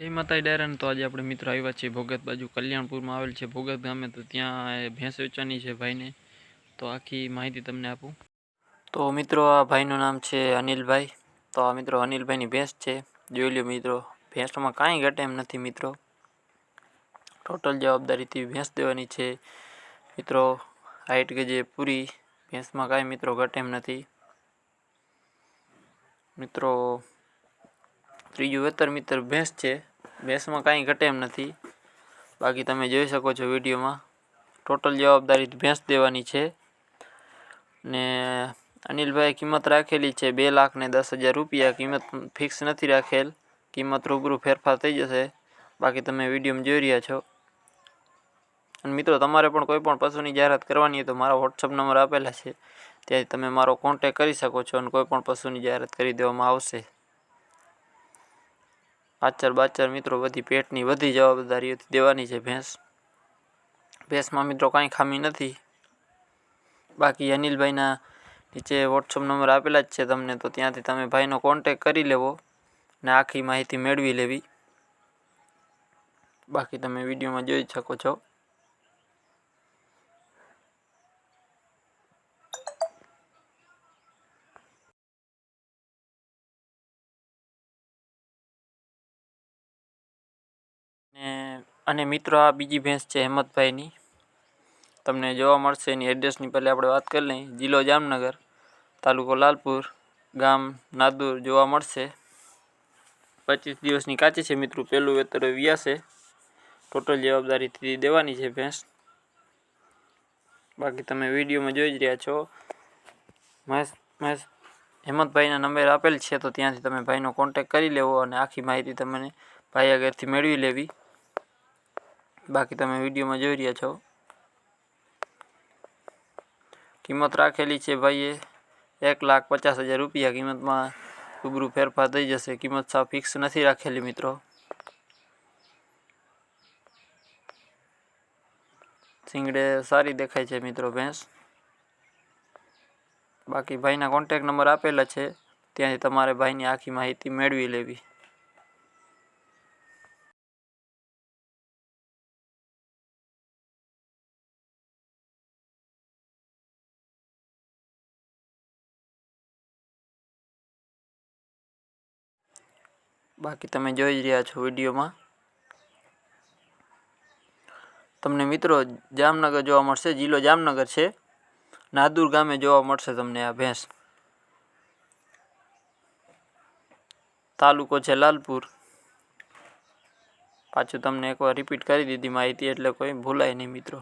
જય માતા ડાયરાને તો આજે આપણે મિત્રો આવ્યા છીએ ભોગત બાજુ. કલ્યાણપુરમાં આવેલ છે ભોગત ગામે તો ત્યાં ભેંસ વેચવાની છે ભાઈને. તો આખી માહિતી તમને આપું. તો મિત્રો આ ભાઈનું નામ છે અનિલભાઈ. તો આ મિત્રો અનિલભાઈની ભેંસ છે. જોઈ લ્યો મિત્રો, ભેંસમાં કાંઈ ઘટે એમ નથી મિત્રો. ટોટલ જવાબદારીથી ભેંસ દેવાની છે. મિત્રો હાઈટ કે જે પૂરી, ભેંસમાં કાંઈ મિત્રો ઘટે એમ નથી. મિત્રો, ત્રીજું વેતર મિત્ર ભેંસ છે. ભેંસમાં કાંઈ ઘટે એમ નથી. બાકી તમે જોઈ શકો છો વિડીયોમાં. ટોટલ જવાબદારી ભેંસ દેવાની છે. ને અનિલભાઈ કિંમત રાખેલી છે બે લાખ ને દસ હજાર રૂપિયા. કિંમત ફિક્સ નથી રાખેલ. કિંમત રૂબરૂ ફેરફાર થઈ જશે. બાકી તમે વિડીયોમાં જોઈ રહ્યા છો. અને મિત્રો, તમારે પણ કોઈ પણ પશુની જાહેરાત કરવાની હોય તો મારા વોટ્સઅપ નંબર આપેલા છે. ત્યાંથી તમે મારો કોન્ટેક કરી શકો છો અને કોઈ પણ પશુની જાહેરાત કરી દેવામાં આવશે. આચાર બાચાર મિત્રો બધી પેટની બધી જવાબદારીઓથી દેવાની છે ભેંસ. ભેંસમાં મિત્રો કાંઈ ખામી નથી. બાકી અનિલભાઈના નીચે વોટ્સઅપ નંબર આપેલા જ છે તમને, તો ત્યાંથી તમે ભાઈનો કોન્ટેક કરી લેવો ને આખી માહિતી મેળવી લેવી. બાકી તમે વિડીયોમાં જોઈ શકો છો ને અને મિત્રો, આ બીજી ભેંસ છે હેમતભાઈની. તમને જોવા મળશે, એની એડ્રેસની પહેલાં આપણે વાત કરી લઈએ. જિલ્લો જામનગર, તાલુકો લાલપુર, ગામ નાદુર જોવા મળશે. પચીસ દિવસની કાચી છે મિત્રો, પહેલું વેતર વ્યાસે ટોટલ જવાબદારીથી દેવાની છે ભેંસ. બાકી તમે વિડીયોમાં જોઈ જ રહ્યા છો. મહેશ મહેશ, હેમંતભાઈના નંબર આપેલ છે, તો ત્યાંથી તમે ભાઈનો કોન્ટેક કરી લેવો અને આખી માહિતી તમને ભાઈ આગળથી મેળવી લેવી. બાકી તમે વિડીયોમાં જોઈ રહ્યા છો. કિંમત રાખેલી છે ભાઈએ. એક લાખ પચાસ હજાર રૂપિયા કિંમતમાં રૂબરૂ ફેરફાર થઈ જશે. કિંમત સાવ ફિક્સ નથી રાખેલી મિત્રો. સિંગડે સારી દેખાય છે મિત્રો ભેંસ. બાકી ભાઈના કોન્ટેક નંબર આપેલા છે. ત્યાંથી તમારે ભાઈની આખી માહિતી મેળવી લેવી. બાકી તમે જોઈ રહ્યા છો વિડીયોમાં. તમને મિત્રો જામનગર જોવા મળશે, જિલ્લો જામનગર છે. નાદુર ગામે જોવા મળશે તમને આ ભેંસ. તાલુકો છે લાલપુર. પાછું તમને એકવાર રિપીટ કરી દીધી માહિતી, એટલે કોઈ ભૂલાય નહીં મિત્રો.